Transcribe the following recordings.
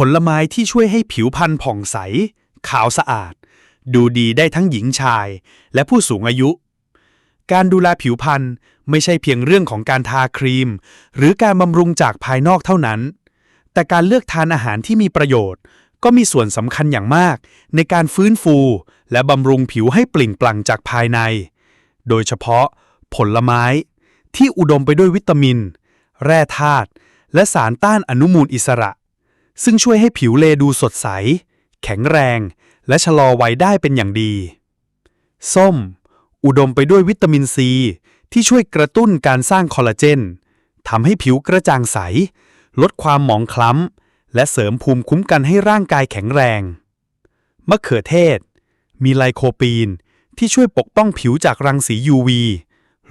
ผลไม้ที่ช่วยให้ผิวพรรณผ่องใส ขาวสะอาด ดูดีได้ทั้งหญิงชาย และผู้สูงอายุ การดูแลผิวพรรณไม่ใช่เพียงเรื่องของการทาครีม หรือการบำรุงจากภายนอกเท่านั้น แต่การเลือกทานอาหารที่มีประโยชน์ ก็มีส่วนสำคัญอย่างมาก ในการฟื้นฟู และบำรุงผิวให้เปล่งปลั่งจากภายใน โดยเฉพาะ ผลไม้ ที่อุดมไปด้วยวิตามิน แร่ธาตุและสารต้านอนุมูลอิสระ ซึ่งช่วยให้ผิวเลดูสดใส แข็งแรง และชะลอวัยได้เป็นอย่างดี ส้ม อุดมไปด้วยวิตามินซี ที่ช่วยกระตุ้นการสร้างคอลลาเจนทำให้ผิวกระจ่างใส ลดความหมองคล้ำ และเสริมภูมิคุ้มกันให้ร่างกายแข็งแรง มะเขือเทศ มีไลโคปีน ที่ช่วยปกป้องผิวจากรังสี UV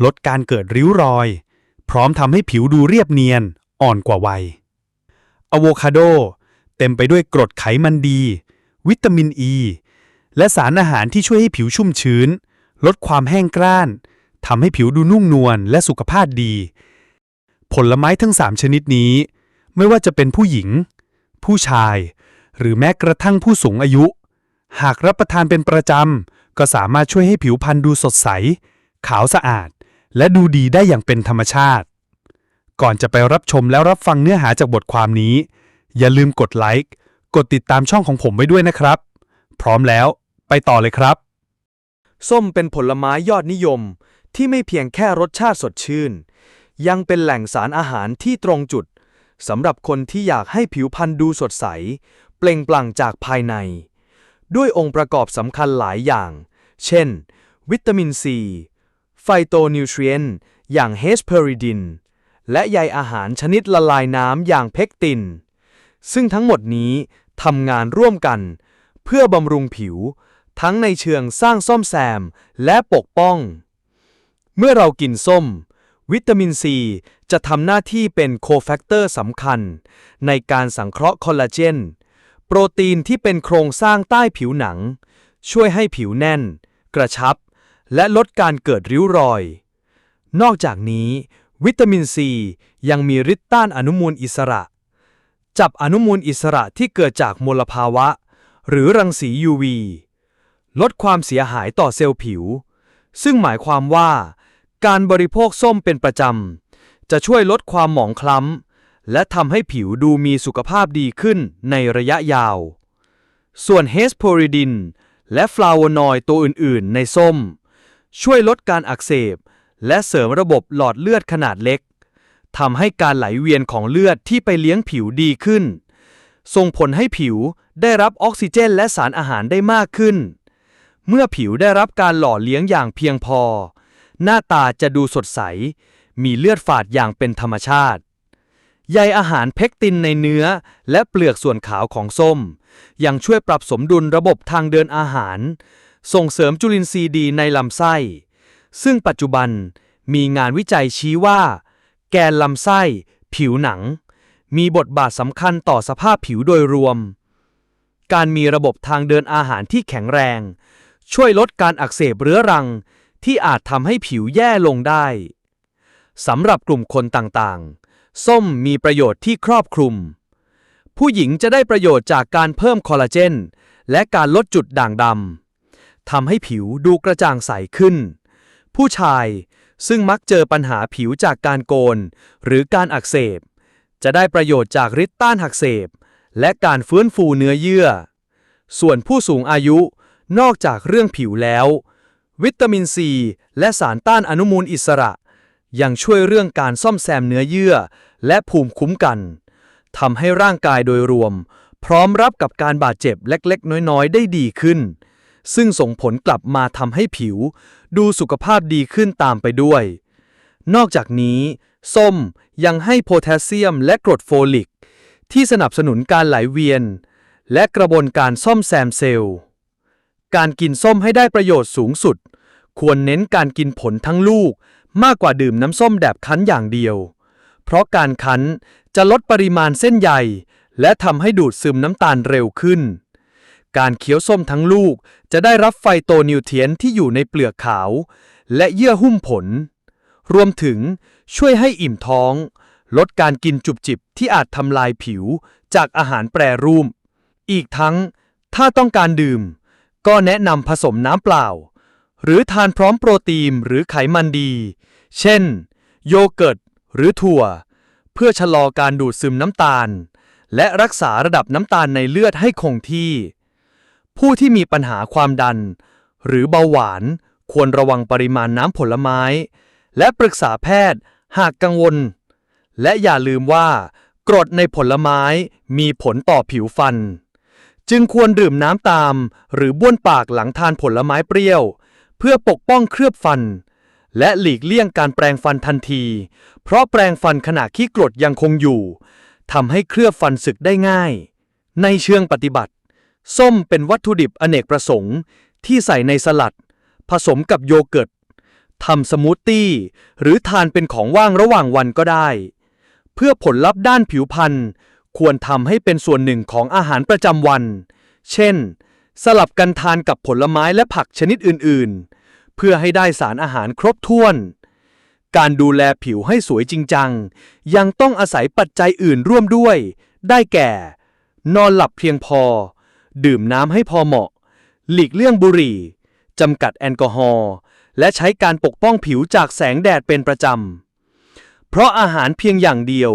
ลดการเกิดริ้วรอย พร้อมทำให้ผิวดูเรียบเนียน อ่อนกว่าวัยอะโวคาโด เต็มไปด้วยกรดไขมันดี วิตามินอ e, ีและสารอาหารที่ช่วยให้ผิวชุ่มชื้น ลดความแห้งกร้านทำให้ผิวดูนุ่มนวลและสุขภาพดี ผลไม้ทั้ง 3 ชนิดนี้ ไม่ว่าจะเป็นผู้หญิง ผู้ชาย หรือแม้กระทั่งผู้สูงอายุ หากรับประทานเป็นประจำ ก็สามารถช่วยให้ผิวพรรณดูสดใส ขาวสะอาด และดูดีได้อย่างเป็นธรรมชาติ ก่อนจะไปรับชมแล้วรับฟังเนื้อหาจากบทความนี้ อย่าลืมกดไลค์ กดติดตามช่องของผมไว้ด้วยนะครับ พร้อมแล้วไปต่อเลยครับ ส้มเป็นผลไม้ยอดนิยมที่ไม่เพียงแค่รสชาติสดชื่น ยังเป็นแหล่งสารอาหารที่ตรงจุดสำหรับคนที่อยากให้ผิวพรรณดูสดใส เปล่งปลั่งจากภายใน ด้วยองค์ประกอบสำคัญหลายอย่าง เช่น วิตามินซีไฟโตนิวทรีนอย่างเฮสเพอริดินและใยอาหารชนิดละลายน้ำอย่างเพกติน ซึ่งทั้งหมดนี้ทำงานร่วมกัน เพื่อบำรุงผิว ทั้งในเชิงสร้างซ่อมแซมและปกป้อง เมื่อเรากินส้ม วิตามินซีจะทำหน้าที่เป็นโคแฟกเตอร์สำคัญ ในการสังเคราะห์คอลลาเจน โปรตีนที่เป็นโครงสร้างใต้ผิวหนัง ช่วยให้ผิวแน่น กระชับ และลดการเกิดริ้วรอย นอกจากนี้ วิตามินซียังมีฤทธิ์ต้านอนุมูลอิสระ จับอนุมูลอิสระที่เกิดจากมลภาวะ หรือรังสี UV ลดความเสียหายต่อเซลล์ผิว ซึ่งหมายความว่า การบริโภคส้มเป็นประจำ จะช่วยลดความหมองคล้ำ และทำให้ผิวดูมีสุขภาพดีขึ้นในระยะยาว ส่วนเฮสโพริดิน และฟลาวนอยด์ตัวอื่น ๆ ในส้ม ช่วยลดการอักเสบ และเสริมระบบหลอดเลือดขนาดเล็ก ทำให้การไหลเวียนของเลือดที่ไปเลี้ยงผิวดีขึ้น ส่งผลให้ผิวได้รับออกซิเจนและสารอาหารได้มากขึ้น เมื่อผิวได้รับการหล่อเลี้ยงอย่างเพียงพอ หน้าตาจะดูสดใส มีเลือดฝาดอย่างเป็นธรรมชาติใยอาหารเพกตินในเนื้อ และเปลือกส่วนขาวของส้ม ยังช่วยปรับสมดุลระบบทางเดินอาหาร ส่งเสริมจุลินทรีย์ดีในลำไส้ ซึ่งปัจจุบันมีงานวิจัยชี้ว่า แกนลำไส้ ผิวหนัง มีบทบาทสำคัญต่อสภาพผิวโดยรวม การมีระบบทางเดินอาหารที่แข็งแรง ช่วยลดการอักเสบเรื้อรัง ที่อาจทำให้ผิวแย่ลงได้สำหรับกลุ่มคนต่างๆ ส้มมีประโยชน์ที่ครอบคลุม ผู้หญิงจะได้ประโยชน์จากการเพิ่มคอลลาเจน และการลดจุดด่างดำทำให้ผิวดูกระจ่างใสขึ้น ผู้ชาย ซึ่งมักเจอปัญหาผิวจากการโกน หรือการอักเสบ จะได้ประโยชน์จากฤทธิ์ต้านอักเสบ และการฟื้นฟูเนื้อเยื่อ ส่วนผู้สูงอายุ นอกจากเรื่องผิวแล้ว วิตามินซี และสารต้านอนุมูลอิสระ ยังช่วยเรื่องการซ่อมแซมเนื้อเยื่อ และภูมิคุ้มกันทำให้ร่างกายโดยรวม พร้อมรับกับการบาดเจ็บเล็ก ๆ น้อย ๆ ได้ดีขึ้น ซึ่งส่งผลกลับมาทำให้ผิว ดูสุขภาพดีขึ้นตามไปด้วย นอกจากนี้ ส้มยังให้โพแทสเซียมและกรดโฟลิก ที่สนับสนุนการไหลเวียน และกระบวนการซ่อมแซมเซลล์ การกินส้มให้ได้ประโยชน์สูงสุด ควรเน้นการกินผลทั้งลูก มากกว่าดื่มน้ำส้มแบบคั้นอย่างเดียว เพราะการคั้นจะลดปริมาณเส้นใยและทำให้ดูดซึมน้ำตาลเร็วขึ้น การเคี้ยวส้มทั้งลูก จะได้รับไฟโตนิวเทียนที่อยู่ในเปลือกขาว และเยื่อหุ้มผล รวมถึงช่วยให้อิ่มท้อง ลดการกินจุบจิบที่อาจทำลายผิวจากอาหารแปรรูป อีกทั้ง ถ้าต้องการดื่ม ก็แนะนำผสมน้ำเปล่า หรือทานพร้อมโปรตีนหรือไขมันดี เช่น โยเกิร์ตหรือถั่ว เพื่อชะลอการดูดซึมน้ำตาล และรักษาระดับน้ำตาลในเลือดให้คงที่ ผู้ที่มีปัญหาความดัน หรือเบาหวาน ควรระวังปริมาณน้ำผลไม้ และปรึกษาแพทย์หากกังวล และอย่าลืมว่า กรดในผลไม้มีผลต่อผิวฟัน จึงควรดื่มน้ำตาม หรือบ้วนปากหลังทานผลไม้เปรี้ยว เพื่อปกป้องเคลือบฟัน และหลีกเลี่ยงการแปรงฟันทันที เพราะแปรงฟันขณะขี้กรดยังคงอยู่ทำให้เคลือบฟันสึกได้ง่าย ในเชิงปฏิบัติ ส้มเป็นวัตถุดิบอเนกประสงค์ที่ใส่ในสลัด ผสมกับโยเกิร์ตทำสมูทตี้ หรือทานเป็นของว่างระหว่างวันก็ได้ เพื่อผลลัพธ์ด้านผิวพรรณควรทำให้เป็นส่วนหนึ่งของอาหารประจำวัน เช่น สลับกันทานกับผลไม้และผักชนิดอื่น ๆ เพื่อให้ได้สารอาหารครบถ้วน การดูแลผิวให้สวยจริงจัง ยังต้องอาศัยปัจจัยอื่นร่วมด้วย ได้แก่ นอนหลับเพียงพอ ดื่มน้ำให้พอเหมาะ หลีกเลี่ยงบุหรี่ จำกัดแอลกอฮอล์ และใช้การปกป้องผิวจากแสงแดดเป็นประจำ เพราะอาหารเพียงอย่างเดียว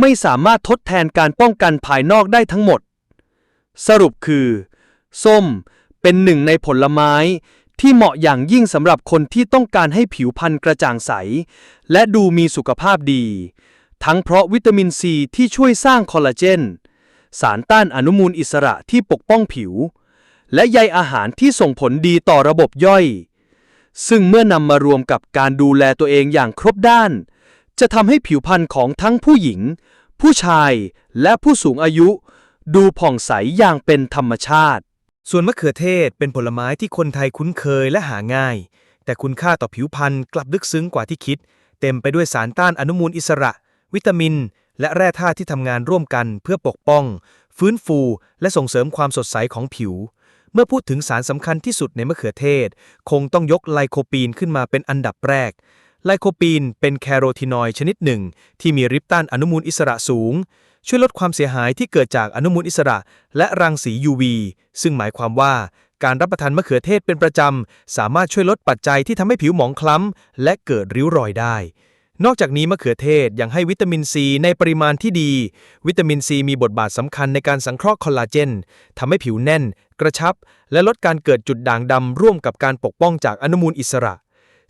ไม่สามารถทดแทนการป้องกันภายนอกได้ทั้งหมด สรุปคือ ส้มเป็นหนึ่งในผลไม้ที่เหมาะอย่างยิ่งสำหรับคนที่ต้องการให้ผิวพรรณกระจ่างใส และดูมีสุขภาพดี ทั้งเพราะวิตามินซีที่ช่วยสร้างคอลลาเจน สารต้านอนุมูลอิสระที่ปกป้องผิว และใยอาหารที่ส่งผลดีต่อระบบย่อย ซึ่งเมื่อนำมารวมกับการดูแลตัวเองอย่างครบด้าน จะทำให้ผิวพรรณของทั้งผู้หญิง ผู้ชายและผู้สูงอายุ ดูผ่องใสอย่างเป็นธรรมชาติ ส่วนมะเขือเทศเป็นผลไม้ที่คนไทยคุ้นเคยและหาง่าย แต่คุณค่าต่อผิวพรรณกลับลึกซึ้งกว่าที่คิด เต็มไปด้วยสารต้านอนุมูลอิสระ วิตามิน และแร่ธาตุที่ทำงานร่วมกันเพื่อปกป้อง ฟื้นฟู และส่งเสริมความสดใสของผิว เมื่อพูดถึงสารสำคัญที่สุดในมะเขือเทศ คงต้องยกไลโคปีนขึ้นมาเป็นอันดับแรก ไลโคปีนเป็นแคโรทีนอยด์ชนิดหนึ่ง ที่มีฤทธิ์ต้านอนุมูลอิสระสูง ช่วยลดความเสียหายที่เกิดจากอนุมูลอิสระ และรังสี UV ซึ่งหมายความว่าการรับประทานมะเขือเทศเป็นประจำ สามารถช่วยลดปัจจัยที่ทำให้ผิวหมองคล้ำ และเกิดริ้วรอยได้ นอกจากนี้มะเขือเทศยังให้วิตามินซีในปริมาณที่ดี วิตามินซีมีบทบาทสำคัญในการสังเคราะห์คอลลาเจนทำให้ผิวแน่น กระชับ และลดการเกิดจุดด่างดำร่วมกับการปกป้องจากอนุมูลอิสระ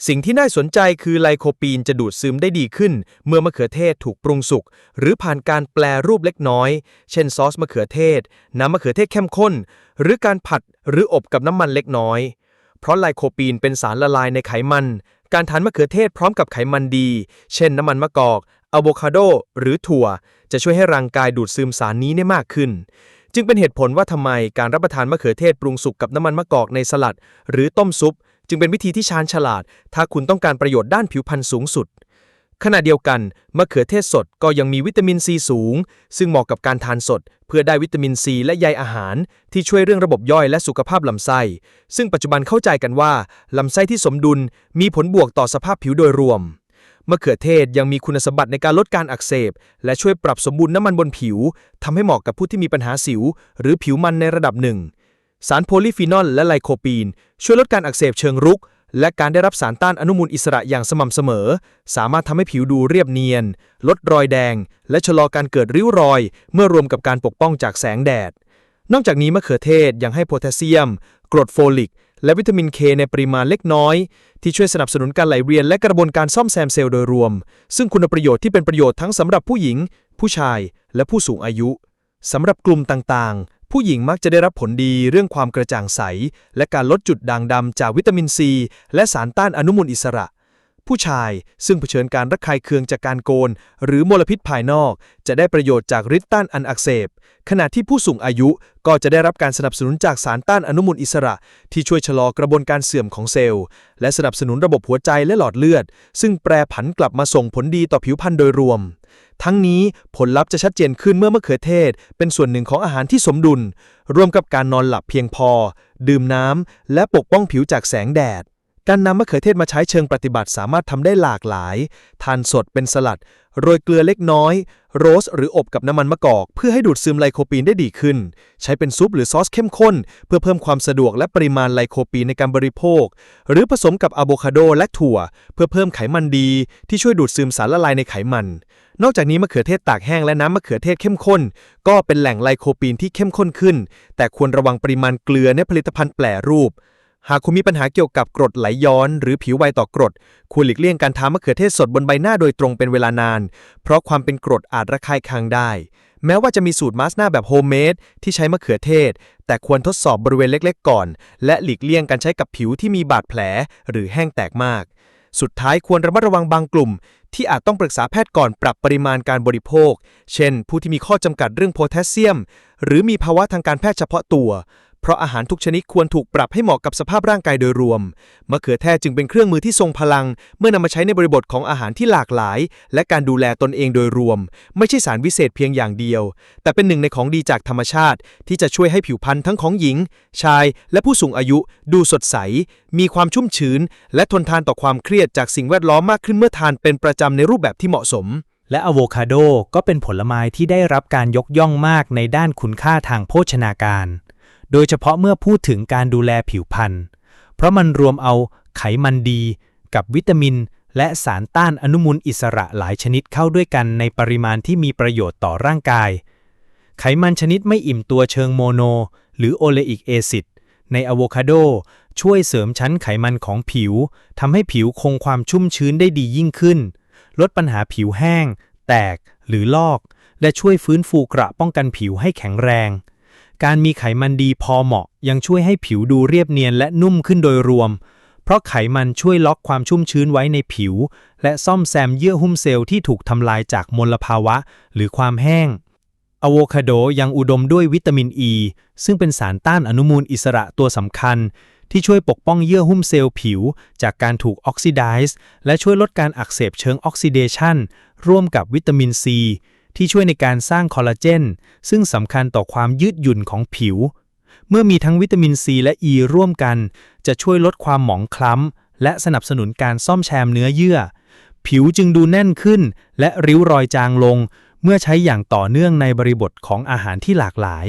สิ่งที่น่าสนใจคือไลโคปีนจะดูดซึมได้ดีขึ้น เมื่อมะเขือเทศถูกปรุงสุก หรือผ่านการแปลรูปเล็กน้อย เช่นซอสมะเขือเทศ น้ำมะเขือเทศเข้มข้น หรือการผัดหรืออบกับน้ำมันเล็กน้อย เพราะไลโคปีนเป็นสารละลายในไขมัน การทานมะเขือเทศพร้อมกับไขมันดี เช่นน้ำมันมะกอกอะโวคาโด หรือถั่ว จะช่วยให้ร่างกายดูดซึมสารนี้ได้มากขึ้น จึงเป็นเหตุผลว่าทำไมการรับประทานมะเขือเทศปรุงสุกกับน้ำมันมะกอกในสลัด หรือต้มซุป จึงเป็นวิธีที่ชาญฉลาด ถ้าคุณต้องการประโยชน์ด้านผิวพรรณสูงสุด ขณะเดียวกันมะเขือเทศสดก็ยังมีวิตามินซีสูง ซึ่งเหมาะกับการทานสด เพื่อได้วิตามินซีและใยอาหาร ที่ช่วยเรื่องระบบย่อยและสุขภาพลำไส้ ซึ่งปัจจุบันเข้าใจกันว่าลำไส้ที่สมดุลมีผลบวกต่อสภาพผิวโดยรวมมะเขือเทศยังมีคุณสมบัติในการลดการอักเสบ และช่วยปรับสมดุลน้ำมันบนผิวทำให้เหมาะกับผู้ที่มีปัญหาสิว หรือผิวมันในระดับหนึ่ง สารโพลีฟีนอลและไลโคปีน ช่วยลดการอักเสบเชิงรุก และการได้รับสารต้านอนุมูลอิสระอย่างสม่ำเสมอ สามารถทำให้ผิวดูเรียบเนียน ลดรอยแดง และชะลอการเกิดริ้วรอย เมื่อรวมกับการปกป้องจากแสงแดด นอกจากนี้มะเขือเทศยังให้โพแทสเซียม กรดโฟลิก และวิตามินเคในปริมาณเล็กน้อย ที่ช่วยสนับสนุนการไหลเวียนและกระบวนการซ่อมแซมเซลล์โดยรวม ซึ่งคุณประโยชน์ที่เป็นประโยชน์ทั้งสำหรับผู้หญิง ผู้ชาย และผู้สูงอายุสำหรับกลุ่มต่างๆ ผู้หญิงมักจะได้รับผลดีเรื่องความกระจ่างใส และการลดจุดด่างดำจากวิตามินซี และสารต้านอนุมูลอิสระ ผู้ชาย ซึ่งเผชิญการระคายเคืองจากการโกน หรือมลพิษภายนอก จะได้ประโยชน์จากฤทธิ์ต้านอันอักเสบ ขณะที่ผู้สูงอายุก็จะได้รับการสนับสนุนจากสารต้านอนุมูลอิสระ ที่ช่วยชะลอกระบวนการเสื่อมของเซลล์ และสนับสนุนระบบหัวใจและหลอดเลือด ซึ่งแปรผันกลับมาส่งผลดีต่อผิวพรรณโดยรวมทั้งนี้ผลลัพธ์จะชัดเจนขึ้นเมื่อมะเขือเทศ เป็นส่วนหนึ่งของอาหารที่สมดุล ร่วมกับการนอนหลับเพียงพอ ดื่มน้ำ และปกป้องผิวจากแสงแดด การนำมะเขือเทศมาใช้เชิงปฏิบัติสามารถทำได้หลากหลาย ทานสดเป็นสลัด โรยเกลือเล็กน้อย โรสหรืออบกับน้ำมันมะกอก เพื่อให้ดูดซึมไลโคปีนได้ดีขึ้น ใช้เป็นซุปหรือซอสเข้มข้น เพื่อเพิ่มความสะดวกและปริมาณไลโคปีนในการบริโภค หรือผสมกับอะโวคาโดและถั่ว เพื่อเพิ่มไขมันดี ที่ช่วยดูดซึมสารละลายในไขมัน นอกจากนี้มะเขือเทศตากแห้งและน้ำมะเขือเทศเข้มข้น ก็เป็นแหล่งไลโคปีนที่เข้มข้นขึ้น แต่ควรระวังปริมาณเกลือในผลิตภัณฑ์แปรรูป หากคุณมีปัญหาเกี่ยวกับกรดไหลย้อน หรือผิวไวต่อกรด ควรหลีกเลี่ยงการทามะเขือเทศสดบนใบหน้าโดยตรงเป็นเวลานาน เพราะความเป็นกรดอาจระคายเคืองได้ แม้ว่าจะมีสูตรมาสก์หน้าแบบโฮมเมดที่ใช้มะเขือเทศ แต่ควรทดสอบบริเวณเล็กๆ ก่อน และหลีกเลี่ยงการใช้กับผิวที่มีบาดแผล หรือแห้งแตกมาก สุดท้ายควรระมัดระวังบางกลุ่ม ที่อาจต้องปรึกษาแพทย์ก่อนปรับปริมาณการบริโภค เช่น ผู้ที่มีข้อจำกัดเรื่องโพแทสเซียม หรือมีภาวะทางการแพทย์เฉพาะตัว เพราะอาหารทุกชนิดควรถูกปรับให้เหมาะกับสภาพร่างกายโดยรวม มะเขือเทศจึงเป็นเครื่องมือที่ทรงพลัง เมื่อนำมาใช้ในบริบทของอาหารที่หลากหลาย และการดูแลตนเองโดยรวม ไม่ใช่สารวิเศษเพียงอย่างเดียว แต่เป็นหนึ่งในของดีจากธรรมชาติ ที่จะช่วยให้ผิวพรรณทั้งของหญิง ชาย และผู้สูงอายุ ดูสดใส มีความชุ่มชื้น และทนทานต่อความเครียดจากสิ่งแวดล้อมมากขึ้นเมื่อทานเป็นประจำในรูปแบบที่เหมาะสมและอะโวคาโดก็เป็นผลไม้ที่ได้รับการยกย่องมากในด้านคุณค่าทางโภชนาการ โดยเฉพาะเมื่อพูดถึงการดูแลผิวพรรณ เพราะมันรวมเอาไขมันดี กับวิตามิน และสารต้านอนุมูลอิสระหลายชนิดเข้าด้วยกันในปริมาณที่มีประโยชน์ต่อร่างกาย ไขมันชนิดไม่อิ่มตัวเชิงโมโน หรือโอเลอิกแอซิดในอะโวคาโดช่วยเสริมชั้นไขมันของผิวทำให้ผิวคงความชุ่มชื้นได้ดียิ่งขึ้น ลดปัญหาผิวแห้ง แตกหรือลอก และช่วยฟื้นฟูกระป้องกันผิวให้แข็งแรง การมีไขมันดีพอเหมาะ ยังช่วยให้ผิวดูเรียบเนียนและนุ่มขึ้นโดยรวม เพราะไขมันช่วยล็อกความชุ่มชื้นไว้ในผิว และซ่อมแซมเยื่อหุ้มเซลล์ที่ถูกทำลายจากมลภาวะ หรือความแห้งอะโวคาโดยังอุดมด้วยวิตามินอ e, ีซึ่งเป็นสารต้านอนุมูลอิสระตัวสำคัญ ที่ช่วยปกป้องเยื่อหุ้มเซลล์ผิว จากการถูกออกซิไดซ์และช่วยลดการอักเสบเชิงออกซิเดชันร่วมกับวิตามินซี ที่ช่วยในการสร้างคอลลาเจน ซึ่งสำคัญต่อความยืดหยุ่นของผิว เมื่อมีทั้งวิตามินซีและอ e ีร่วมกัน จะช่วยลดความหมองคล้ำ และสนับสนุนการซ่อมแซมเนื้อเยื่อ ผิวจึงดูแน่นขึ้น และริ้วรอยจางลง เมื่อใช้อย่างต่อเนื่องในบริบทของอาหารที่หลากหลาย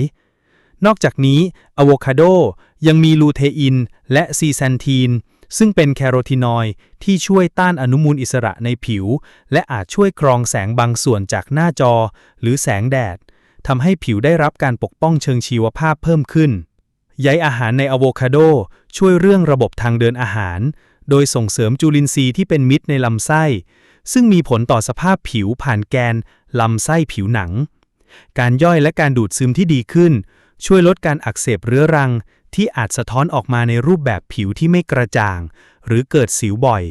นอกจากนี้อะโวคาโดยังมีลูเทอิน และซีแซนทีน ซึ่งเป็นแคโรทีนอยด์ที่ช่วยต้านอนุมูลอิสระในผิว และอาจช่วยกรองแสงบางส่วนจากหน้าจอ หรือแสงแดดทำให้ผิวได้รับการปกป้องเชิงชีวภาพเพิ่มขึ้นใยอาหารในอะโวคาโดช่วยเรื่องระบบทางเดินอาหาร โดยส่งเสริมจุลินทรีย์ที่เป็นมิตรในลำไส้ ซึ่งมีผลต่อสภาพผิวผ่านแกนลำไส้ผิวหนัง การย่อยและการดูดซึมที่ดีขึ้น ช่วยลดการอักเสบเรื้อรัง ที่อาจสะท้อนออกมาในรูปแบบผิวที่ไม่กระจ่าง หรือเกิดสิวบ่อย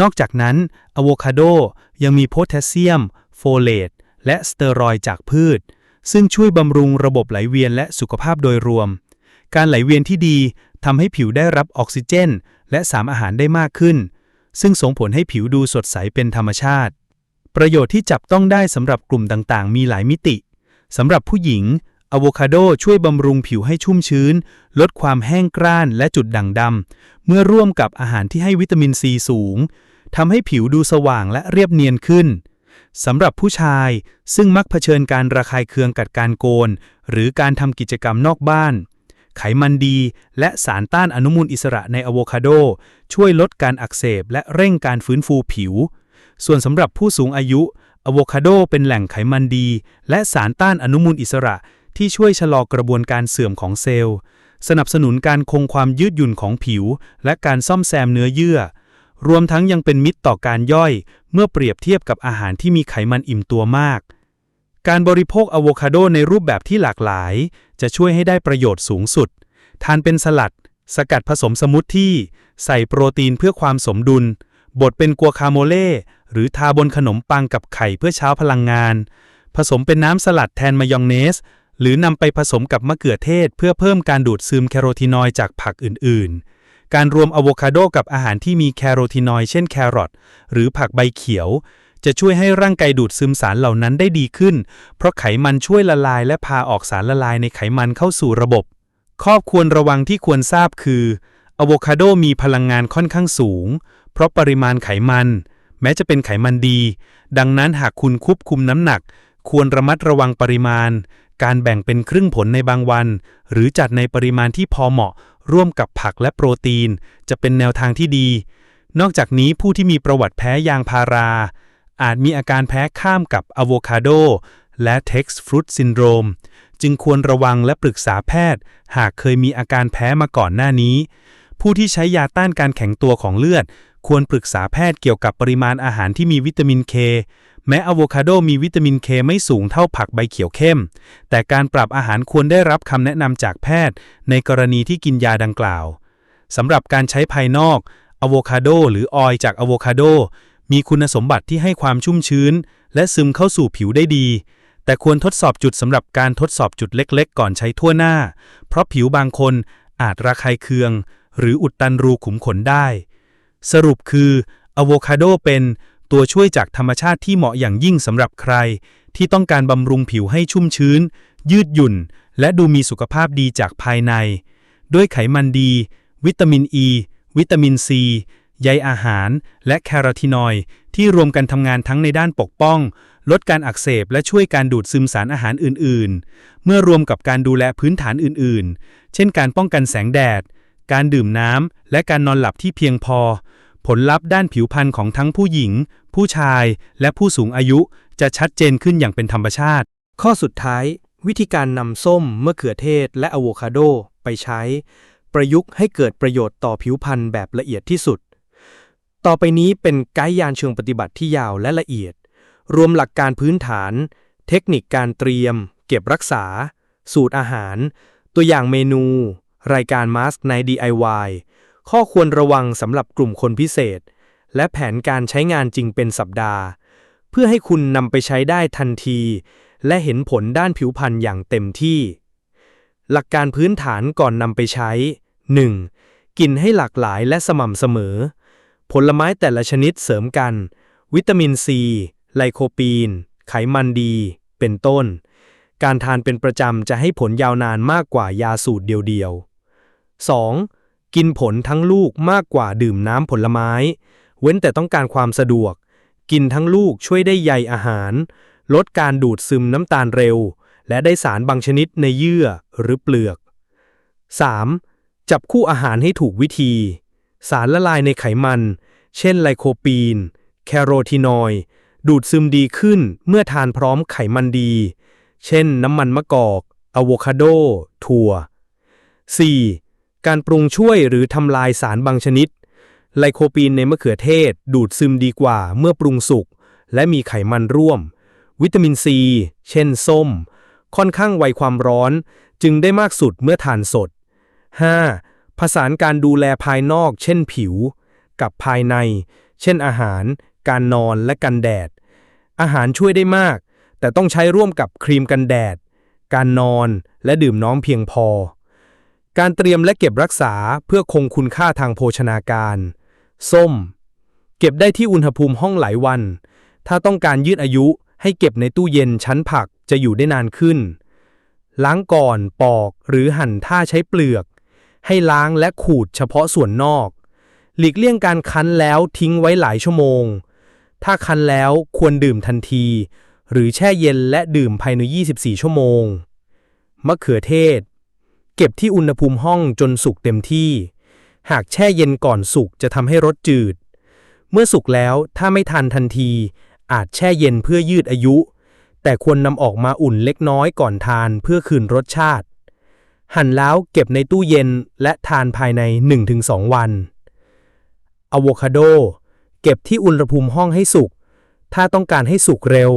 นอกจากนั้นอะโวคาโดยังมีโพแทสเซียม โฟเลตและสเตอรอยด์จากพืช ซึ่งช่วยบำรุงระบบไหลเวียนและสุขภาพโดยรวม การไหลเวียนที่ดีทำให้ผิวได้รับออกซิเจน และสารอาหารได้มากขึ้น ซึ่งส่งผลให้ผิวดูสดใสเป็นธรรมชาติ ประโยชน์ที่จับต้องได้สำหรับกลุ่มต่างๆ มีหลายมิติสำหรับผู้หญิง อะโวคาโดช่วยบำรุงผิวให้ชุ่มชื้น ลดความแห้งกร้านและจุดด่างดำ เมื่อร่วมกับอาหารที่ให้วิตามินซีสูงทำให้ผิวดูสว่างและเรียบเนียนขึ้นสำหรับผู้ชายซึ่งมักเผชิญการระคายเคืองกัดการโกน หรือการทำกิจกรรมนอกบ้าน ไขมันดี และสารต้านอนุมูลอิสระในอะโวคาโด ช่วยลดการอักเสบและเร่งการฟื้นฟูผิว ส่วนสำหรับผู้สูงอายุอะโวคาโดเป็นแหล่งไขมันดี และสารต้านอนุมูลอิสระ ที่ช่วยชะลอกระบวนการเสื่อมของเซลล์ สนับสนุนการคงความยืดหยุ่นของผิว และการซ่อมแซมเนื้อเยื่อ รวมทั้งยังเป็นมิตรต่อการย่อย เมื่อเปรียบเทียบกับอาหารที่มีไขมันอิ่มตัวมาก การบริโภคอะโวคาโดในรูปแบบที่หลากหลาย จะช่วยให้ได้ประโยชน์สูงสุด ทานเป็นสลัด สกัดผสมสมูทตี้ใส่โปรตีนเพื่อความสมดุล บดเป็นกัวคาโมเล่หรือทาบนขนมปังกับไข่เพื่อเช้าพลังงาน ผสมเป็นน้ำสลัดแทนมายองเนส หรือนำไปผสมกับมะเขือเทศ เพื่อเพิ่มการดูดซึมแคโรทีนอยด์จากผักอื่น ๆ การรวมอะโวคาโดกับอาหารที่มีแคโรทีนอยด์เช่นแครอทหรือผักใบเขียว จะช่วยให้ร่างกายดูดซึมสารเหล่านั้นได้ดีขึ้น เพราะไขมันช่วยละลายและพาออกสารละลายในไขมันเข้าสู่ระบบ ข้อควรระวังที่ควรทราบคืออะโวคาโดมีพลังงานค่อนข้างสูง เพราะปริมาณไขมัน แม้จะเป็นไขมันดี ดังนั้นหากคุณควบคุมน้ำหนัก ควรระมัดระวังปริมาณ การแบ่งเป็นครึ่งผลในบางวัน หรือจัดในปริมาณที่พอเหมาะ ร่วมกับผักและโปรตีน จะเป็นแนวทางที่ดี นอกจากนี้ผู้ที่มีประวัติแพ้ยางพารา อาจมีอาการแพ้ข้ามกับอะโวคาโดและ Tex Fruit Syndrome จึงควรระวังและปรึกษาแพทย์ หากเคยมีอาการแพ้มาก่อนหน้านี้ ผู้ที่ใช้ยาต้านการแข็งตัวของเลือด ควรปรึกษาแพทย์เกี่ยวกับปริมาณอาหารที่มีวิตามินเค แม้อะโวคาโดมีวิตามินเคไม่สูงเท่าผักใบเขียวเข้ม แต่การปรับอาหารควรได้รับคำแนะนำจากแพทย์ ในกรณีที่กินยาดังกล่าวสำหรับการใช้ภายนอกอะโวคาโดหรือออยจากอะโวคาโดมีคุณสมบัติที่ให้ความชุ่มชื้น และซึมเข้าสู่ผิวได้ดี แต่ควรทดสอบจุดสำหรับการทดสอบจุดเล็กๆ ก่อนใช้ทั่วหน้า เพราะผิวบางคนอาจระคายเคือง หรืออุดตันรูขุมขนได้ สรุปคืออะโวคาโดเป็น ตัวช่วยจากธรรมชาติที่เหมาะอย่างยิ่งสำหรับใคร ที่ต้องการบำรุงผิวให้ชุ่มชื้น ยืดหยุ่น และดูมีสุขภาพดีจากภายใน ด้วยไขมันดี วิตามินอ e, ีวิตามินซีใยอาหาร และแคโรทีนอยด์ที่รวมกันทำงานทั้งในด้านปกป้อง ลดการอักเสบและช่วยการดูดซึมสารอาหารอื่น ๆ เมื่อรวมกับการดูแลพื้นฐานอื่น ๆ เช่นการป้องกันแสงแดด การดื่มน้ำและการนอนหลับที่เพียงพอ ผลลัพธ์ด้านผิวพรรณของทั้งผู้หญิง ผู้ชาย และผู้สูงอายุจะชัดเจนขึ้นอย่างเป็นธรรมชาติ ข้อสุดท้าย วิธีการนำส้มมะเขือเทศ และอะโวคาโดไปใช้ ประยุกต์ให้เกิดประโยชน์ต่อผิวพรรณแบบละเอียดที่สุด ต่อไปนี้เป็นไกด์ยานเชิงปฏิบัติที่ยาวและละเอียด รวมหลักการพื้นฐาน เทคนิคการเตรียม เก็บรักษา สูตรอาหาร ตัวอย่างเมนู รายการมาสใน DIY ข้อควรระวังสำหรับกลุ่มคนพิเศษ และแผนการใช้งานจริงเป็นสัปดาห์ เพื่อให้คุณนำไปใช้ได้ทันที และเห็นผลด้านผิวพรรณอย่างเต็มที่ หลักการพื้นฐานก่อนนำไปใช้ 1. กินให้หลากหลายและสม่ำเสมอ ผลไม้แต่ละชนิดเสริมกัน วิตามินซีไลโคปีน ไขมันดี เป็นต้น การทานเป็นประจำจะให้ผลยาวนานมากกว่ายาสูตรเดียวๆ 2. กินผลทั้งลูกมากกว่าดื่มน้ำผลไม้ เว้นแต่ต้องการความสะดวก กินทั้งลูกช่วยได้ใยอาหาร ลดการดูดซึมน้ำตาลเร็ว และได้สารบางชนิดในเยื่อหรือเปลือก 3. จับคู่อาหารให้ถูกวิธี สารละลายในไขมัน เช่นไลโคปีน แคโรทีนอยดูดซึมดีขึ้นเมื่อทานพร้อมไขมันดี เช่นน้ำมันมะกอกอะโวคาโด ถั่ว 4. การปรุงช่วยหรือทำลายสารบางชนิด ไลโคปีนในมะเขือเทศ ดูดซึมดีกว่าเมื่อปรุงสุก และมีไขมันร่วม วิตามินซี เช่นส้ม ค่อนข้างไวความร้อน จึงได้มากสุดเมื่อทานสด 5. ผสานการดูแลภายนอก เช่นผิว กับภายใน เช่นอาหาร การนอนและกันแดด อาหารช่วยได้มาก แต่ต้องใช้ร่วมกับครีมกันแดด การนอนและดื่มน้ำเพียงพอ การเตรียมและเก็บรักษาเพื่อคงคุณค่าทางโภชนาการ ส้ม เก็บได้ที่อุณหภูมิห้องหลายวัน ถ้าต้องการยืดอายุให้เก็บในตู้เย็นชั้นผักจะอยู่ได้นานขึ้น ล้างก่อนปอกหรือหั่นถ้าใช้เปลือก ให้ล้างและขูดเฉพาะส่วนนอก หลีกเลี่ยงการคั้นแล้วทิ้งไว้หลายชั่วโมง ถ้าคั้นแล้วควรดื่มทันที หรือแช่เย็นและดื่มภายใน 24 ชั่วโมง มะเขือเทศ เก็บที่อุณหภูมิห้องจนสุกเต็มที่ หากแช่เย็นก่อนสุกจะทำให้รสจืด เมื่อสุกแล้วถ้าไม่ทานทันที อาจแช่เย็นเพื่อยืดอายุ แต่ควรนำออกมาอุ่นเล็กน้อยก่อนทานเพื่อคืนรสชาติ หั่นแล้วเก็บในตู้เย็นและทานภายใน 1-2 วันอะโวคาโด เก็บที่อุณหภูมิห้องให้สุก ถ้าต้องการให้สุกเร็ว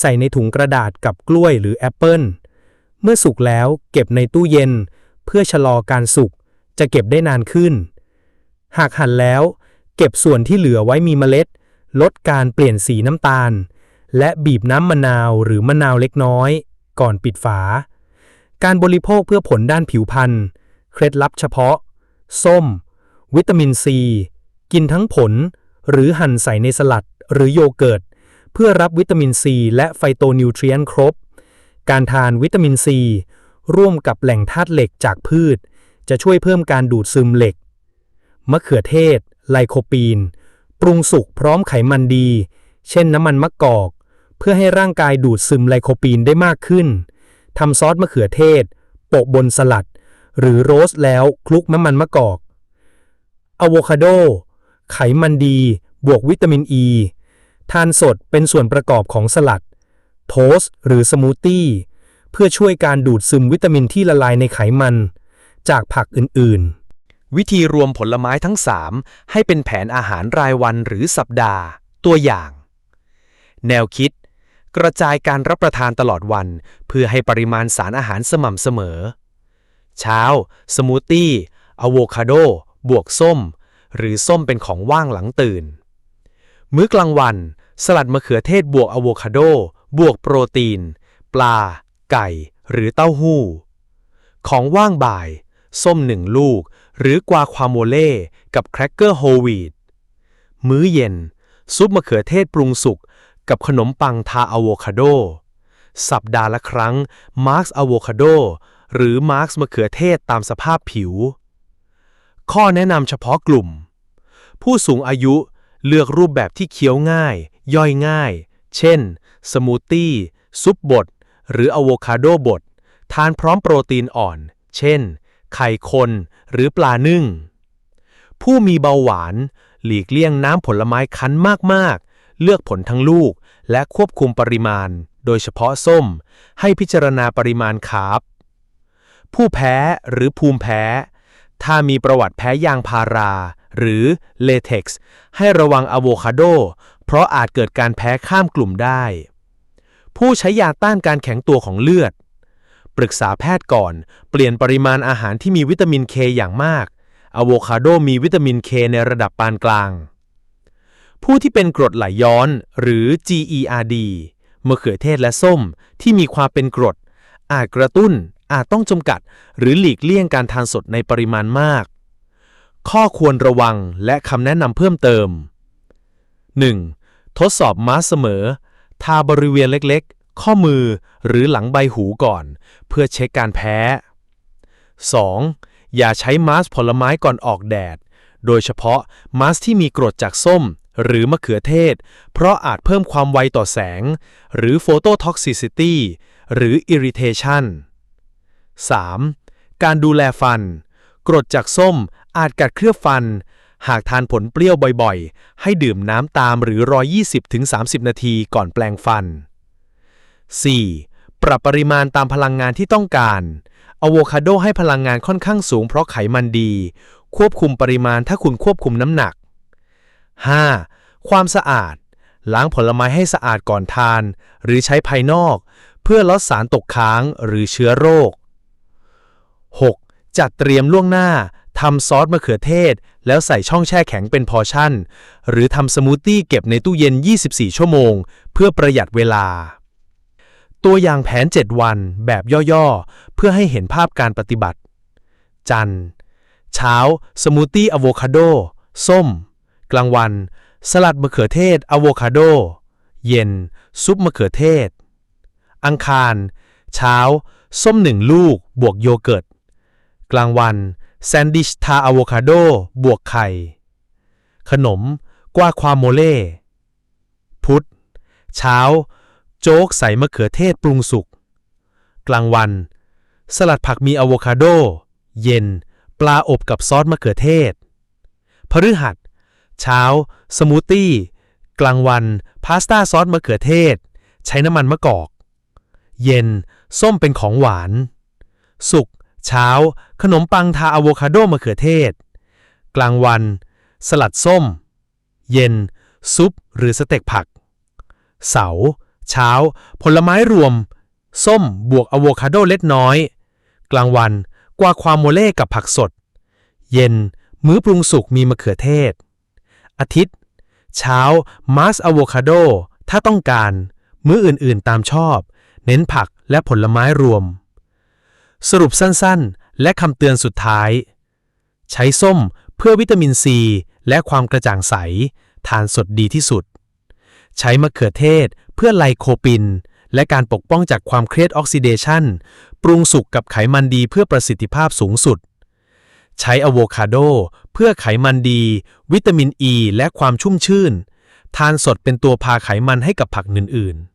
ใส่ในถุงกระดาษกับกล้วยหรือแอปเปิลเมื่อสุกแล้วเก็บในตู้เย็น เพื่อชะลอการสุกจะเก็บได้นานขึ้น หากหั่นแล้ว เก็บส่วนที่เหลือไว้มีเมล็ด ลดการเปลี่ยนสีน้ำตาล และบีบน้ำมะนาวหรือมะนาวเล็กน้อย ก่อนปิดฝา การบริโภคเพื่อผลด้านผิวพรรณเคล็ดลับเฉพาะ ส้ม วิตามินซี กินทั้งผล หรือหั่นใส่ในสลัดหรือโยเกิร์ตเพื่อรับวิตามินซีและไฟโตนิวเทรียนครบ การทานวิตามินซี ร่วมกับแหล่งธาตุเหล็กจากพืช จะช่วยเพิ่มการดูดซึมเหล็ก มะเขือเทศ ไลโคปีน ปรุงสุกพร้อมไขมันดี เช่นน้ำมันมะกอก เพื่อให้ร่างกายดูดซึมไลโคปีนได้มากขึ้นทำซอสมะเขือเทศ โปะบนสลัด หรือโรสแล้วคลุกน้ำมันมะกอกอะโวคาโด ไขมันดี บวกวิตามินอ e, ีทานสดเป็นส่วนประกอบของสลัด โทสหรือสมูทตี้ เพื่อช่วยการดูดซึมวิตามินที่ละลายในไขมัน จากผักอื่นๆ วิธีรวมผลไม้ทั้ง 3 ให้เป็นแผนอาหารรายวันหรือสัปดาห์ ตัวอย่าง แนวคิด กระจายการรับประทานตลอดวัน เพื่อให้ปริมาณสารอาหารสม่ำเสมอ เช้า สมูทตี้อะโวคาโด บวกส้ม หรือส้มเป็นของว่างหลังตื่น มื้อกลางวัน สลัดมะเขือเทศบวกอะโวคาโด บวกโปรตีน ปลา ไก่หรือเต้าหู้ ของว่างบ่าย ส้มหนึ่งลูก หรือกวาควาโมเล่ กับแครกเกอร์โฮวีตมื้อเย็น ซุปมะเขือเทศปรุงสุก กับขนมปังทาอะโวคาโด สัปดาห์ละครั้งมาร์กอะโวคาโดหรือมาร์กมะเขือเทศตามสภาพผิว ข้อแนะนำเฉพาะกลุ่ม ผู้สูงอายุเลือกรูปแบบที่เคี้ยวง่าย ย่อยง่าย เช่น สมูทตี้ ซุปบด หรืออะโวคาโดบด ทานพร้อมโปรตีนอ่อน เช่น ไข่คนหรือปลานึ่ง ผู้มีเบาหวาน หลีกเลี่ยงน้ำผลไม้คั้นมาก ๆ เลือกผลทั้งลูก และควบคุมปริมาณ โดยเฉพาะส้ม ให้พิจารณาปริมาณคาร์บผู้แพ้หรือภูมิแพ้ ถ้ามีประวัติแพ้ยางพารา หรือเลเท็กซ์ให้ระวังอะโวคาโด เพราะอาจเกิดการแพ้ข้ามกลุ่มได้ ผู้ใช้ยาต้านการแข็งตัวของเลือด ปรึกษาแพทย์ก่อน เปลี่ยนปริมาณอาหารที่มีวิตามินเคอย่างมากอะโวคาโดมีวิตามินเคในระดับปานกลาง ผู้ที่เป็นกรดไหลย้อนหรือ GERD มะเขือเทศและส้มที่มีความเป็นกรด อาจกระตุ้นอาจต้องจำกัด หรือหลีกเลี่ยงการทานสดในปริมาณมาก ข้อควรระวังและคำแนะนำเพิ่มเติม 1. ทดสอบม้าเสมอ ทาบริเวณเล็กๆ ข้อมือหรือหลังใบหูก่อน เพื่อเช็คการแพ้ 2. อย่าใช้มาสผลไม้ก่อนออกแดด โดยเฉพาะมาสที่มีกรดจากส้ม หรือมะเขือเทศ เพราะอาจเพิ่มความไวต่อแสง หรือ phototoxicity หรือ irritation 3. การดูแลฟัน กรดจากส้มอาจกัดเคลือบฟัน หากทานผลเปรี้ยวบ่อยๆ ให้ดื่มน้ำตามหรือ 120-30 นาทีก่อนแปลงฟัน 4. ปรับปริมาณตามพลังงานที่ต้องการอะโวคาโดให้พลังงานค่อนข้างสูงเพราะไขมันดี ควบคุมปริมาณถ้าคุณควบคุมน้ำหนัก 5. ความสะอาด ล้างผลไม้ให้สะอาดก่อนทาน หรือใช้ภายนอก เพื่อลดสารตกค้างหรือเชื้อโรค 6. จัดเตรียมล่วงหน้า ทำซอสมะเขือเทศ แล้วใส่ช่องแช่แข็งเป็นพอชั่น หรือทำสมูทตี้เก็บในตู้เย็น 24 ชั่วโมง เพื่อประหยัดเวลา ตัวอย่างแผน 7 วันแบบย่อๆ เพื่อให้เห็นภาพการปฏิบัติ จันทร์เช้า สมูทตี้อะโวคาโด ส้ม กลางวัน สลัดมะเขือเทศอะโวคาโด เย็น ซุปมะเขือเทศ อังคาร เช้า ส้มหนึ่งลูก บวกโยเกิร์ต กลางวัน แซนด์วิชทาอะโวคาโด บวกไข่ ขนม กวาความโมเล่ พุธ เช้า โจ๊กใส่มะเขือเทศปรุงสุก กลางวัน สลัดผักมีอะโวคาโด เย็น ปลาอบกับซอสมะเขือเทศ พฤหัส เช้า สมูทตี้ กลางวัน พาสต้าซอสมะเขือเทศ ใช้น้ำมันมะกอก เย็น ส้มเป็นของหวาน สุก เช้า ขนมปังทาอะโวคาโดมะเขือเทศ กลางวัน สลัดส้ม เย็น ซุป หรือสเต็กผัก เสาร์เช้า ผลไม้รวม ส้มบวกอะโวคาโดเล็กน้อย กลางวันกวาความโมเล่กับผักสด เย็น มื้อปรุงสุกมีมะเขือเทศ อาทิตย์ เช้า มาสอะโวคาโด ถ้าต้องการ มื้ออื่นๆตามชอบ เน้นผักและผลไม้รวม สรุปสั้นๆ และคำเตือนสุดท้าย ใช้ส้มเพื่อวิตามินซี และความกระจ่างใส ทานสดดีที่สุด ใช้มะเขือเทศเพื่อไลโคปิน และการปกป้องจากความเครียดออกซิเดชันปรุงสุกกับไขมันดีเพื่อประสิทธิภาพสูงสุด ใช้อะโวคาโดเพื่อไขมันดี วิตามินอ e ีและความชุ่มชื่น ทานสดเป็นตัวพาไขมันให้กับผักอื่นๆ